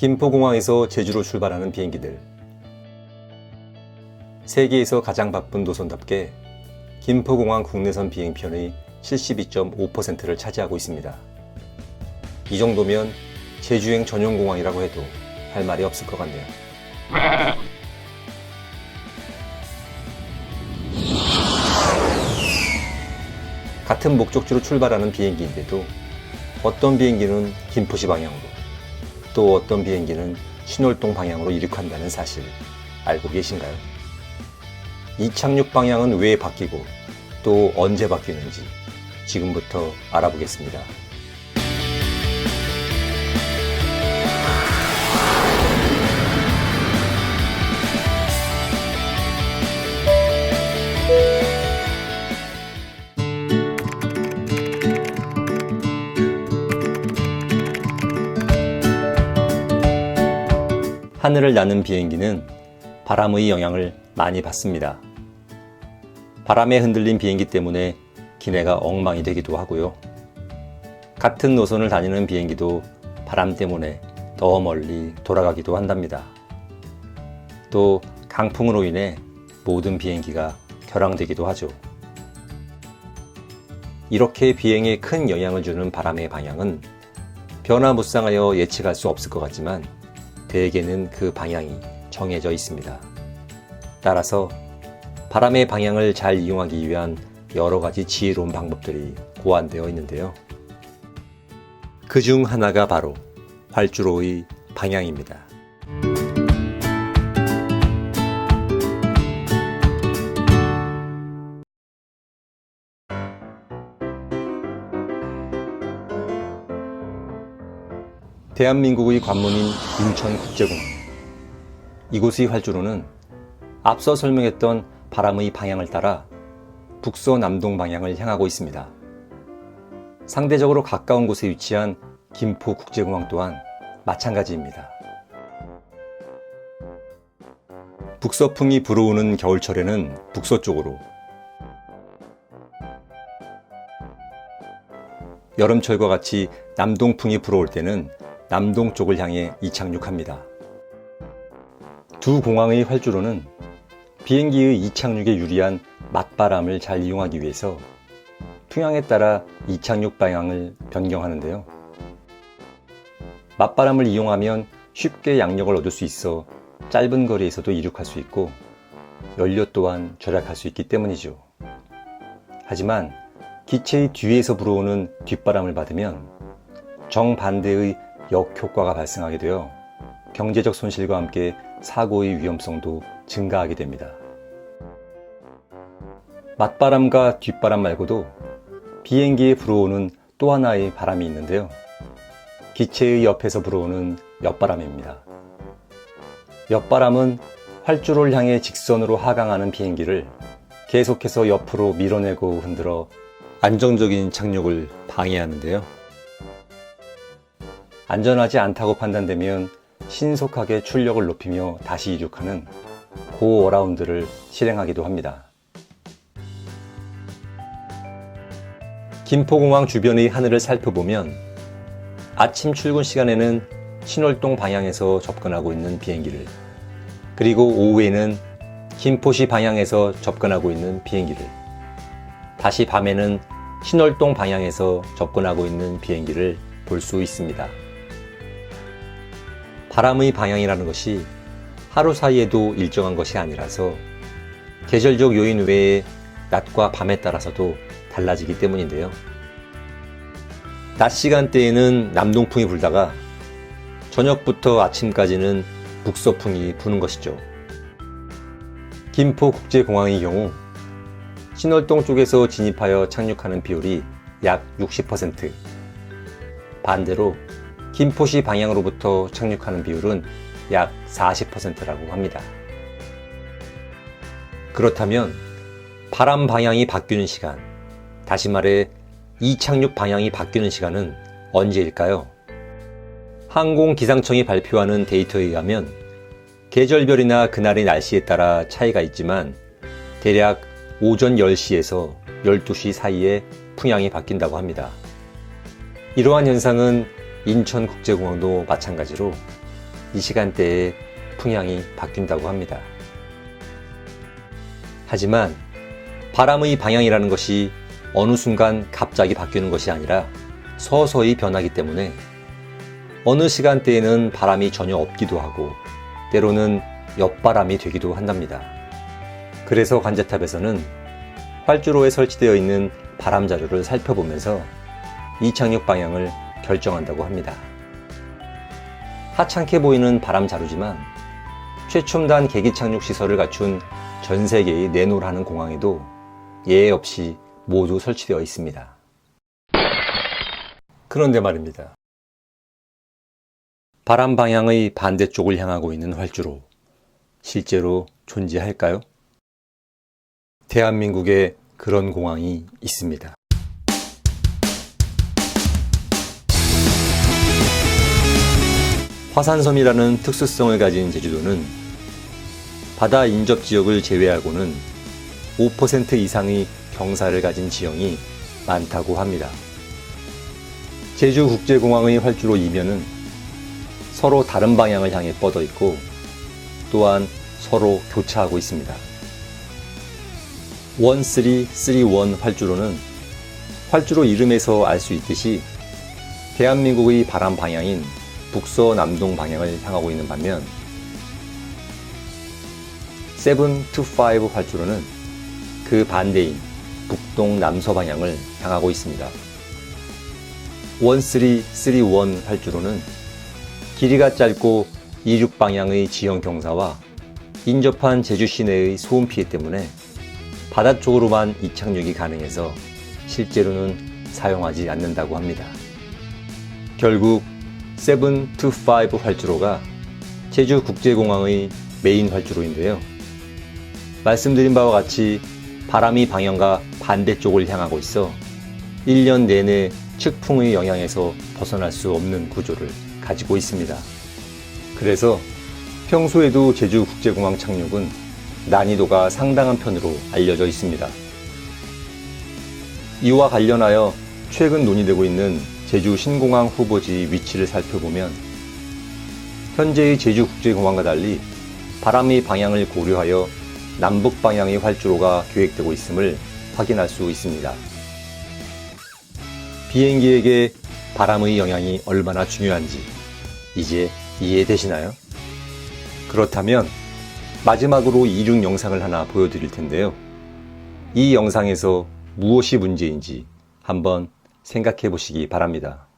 김포공항에서 제주로 출발하는 비행기들. 세계에서 가장 바쁜 노선답게 김포공항 국내선 비행편의 72.5%를 차지하고 있습니다. 이 정도면 제주행 전용 공항이라고 해도 할 말이 없을 것 같네요. 같은 목적지로 출발하는 비행기인데도 어떤 비행기는 김포시 방향으로 또 어떤 비행기는 신월동 방향으로 이륙한다는 사실 알고 계신가요? 이 착륙 방향은 왜 바뀌고 또 언제 바뀌는지 지금부터 알아보겠습니다. 하늘을 나는 비행기는 바람의 영향을 많이 받습니다. 바람에 흔들린 비행기 때문에 기내가 엉망이 되기도 하고요. 같은 노선을 다니는 비행기도 바람 때문에 더 멀리 돌아가기도 한답니다. 또 강풍으로 인해 모든 비행기가 결항되기도 하죠. 이렇게 비행에 큰 영향을 주는 바람의 방향은 변화무쌍하여 예측할 수 없을 것 같지만 대개는 그 방향이 정해져 있습니다. 따라서 바람의 방향을 잘 이용하기 위한 여러 가지 지혜로운 방법들이 고안되어 있는데요. 그 중 하나가 바로 활주로의 방향입니다. 대한민국의 관문인 인천국제공항. 이곳의 활주로는 앞서 설명했던 바람의 방향을 따라 북서남동 방향을 향하고 있습니다. 상대적으로 가까운 곳에 위치한 김포국제공항 또한 마찬가지입니다. 북서풍이 불어오는 겨울철에는 북서쪽으로, 여름철과 같이 남동풍이 불어올 때는 남동 쪽을 향해 이착륙합니다. 두 공항의 활주로는 비행기의 이착륙에 유리한 맞바람을 잘 이용하기 위해서 풍향에 따라 이착륙 방향을 변경하는데요. 맞바람을 이용하면 쉽게 양력을 얻을 수 있어 짧은 거리에서도 이륙할 수 있고 연료 또한 절약할 수 있기 때문이죠. 하지만 기체의 뒤에서 불어오는 뒷바람을 받으면 정반대의 역효과가 발생하게 되어 경제적 손실과 함께 사고의 위험성도 증가하게 됩니다. 맞바람과 뒷바람 말고도 비행기에 불어오는 또 하나의 바람이 있는데요. 기체의 옆에서 불어오는 옆바람입니다. 옆바람은 활주로를 향해 직선으로 하강하는 비행기를 계속해서 옆으로 밀어내고 흔들어 안정적인 착륙을 방해하는데요. 안전하지 않다고 판단되면 신속하게 출력을 높이며 다시 이륙하는 고 어라운드를 실행하기도 합니다. 김포공항 주변의 하늘을 살펴보면 아침 출근 시간에는 신월동 방향에서 접근하고 있는 비행기를 그리고 오후에는 김포시 방향에서 접근하고 있는 비행기를 다시 밤에는 신월동 방향에서 접근하고 있는 비행기를 볼 수 있습니다. 바람의 방향이라는 것이 하루 사이에도 일정한 것이 아니라서 계절적 요인 외에 낮과 밤에 따라서도 달라지기 때문인데요. 낮 시간대에는 남동풍이 불다가 저녁부터 아침까지는 북서풍이 부는 것이죠. 김포국제공항의 경우 신월동 쪽에서 진입하여 착륙하는 비율이 약 60%, 반대로 김포시 방향으로부터 착륙하는 비율은 약 40%라고 합니다. 그렇다면 바람 방향이 바뀌는 시간, 다시 말해 이착륙 방향이 바뀌는 시간은 언제일까요? 항공기상청이 발표하는 데이터에 의하면 계절별이나 그날의 날씨에 따라 차이가 있지만 대략 오전 10시에서 12시 사이에 풍향이 바뀐다고 합니다. 이러한 현상은 인천국제공항도 마찬가지로 이 시간대에 풍향이 바뀐다고 합니다. 하지만 바람의 방향이라는 것이 어느 순간 갑자기 바뀌는 것이 아니라 서서히 변하기 때문에 어느 시간대에는 바람이 전혀 없기도 하고 때로는 옆바람이 되기도 한답니다. 그래서 관제탑에서는 활주로에 설치되어 있는 바람 자료를 살펴보면서 이착륙 방향을 결정한다고 합니다. 하찮게 보이는 바람 자루지만 최첨단 계기 착륙 시설을 갖춘 전 세계의 내노라는 공항에도 예외 없이 모두 설치되어 있습니다. 그런데 말입니다. 바람 방향의 반대쪽을 향하고 있는 활주로, 실제로 존재할까요? 대한민국에 그런 공항이 있습니다. 화산섬이라는 특수성을 가진 제주도는 바다 인접 지역을 제외하고는 5% 이상의 경사를 가진 지형이 많다고 합니다. 제주국제공항의 활주로 이면은 서로 다른 방향을 향해 뻗어 있고 또한 서로 교차하고 있습니다. 1331 활주로는 활주로 이름에서 알 수 있듯이 대한민국의 바람 방향인 북서남동 방향을 향하고 있는 반면 725 활주로는 그 반대인 북동남서 방향을 향하고 있습니다. 1331 활주로는 길이가 짧고 이륙 방향의 지형 경사와 인접한 제주 시내의 소음 피해 때문에 바다 쪽으로만 이착륙이 가능해서 실제로는 사용하지 않는다고 합니다. 결국 725 활주로가 제주국제공항의 메인 활주로인데요. 말씀드린 바와 같이 바람이 방향과 반대쪽을 향하고 있어 1년 내내 측풍의 영향에서 벗어날 수 없는 구조를 가지고 있습니다. 그래서 평소에도 제주국제공항 착륙은 난이도가 상당한 편으로 알려져 있습니다. 이와 관련하여 최근 논의되고 있는 제주 신공항 후보지 위치를 살펴보면 현재의 제주국제공항과 달리 바람의 방향을 고려하여 남북 방향의 활주로가 계획되고 있음을 확인할 수 있습니다. 비행기에게 바람의 영향이 얼마나 중요한지 이제 이해되시나요? 그렇다면 마지막으로 이륙 영상을 하나 보여드릴 텐데요. 이 영상에서 무엇이 문제인지 한번 생각해 보시기 바랍니다.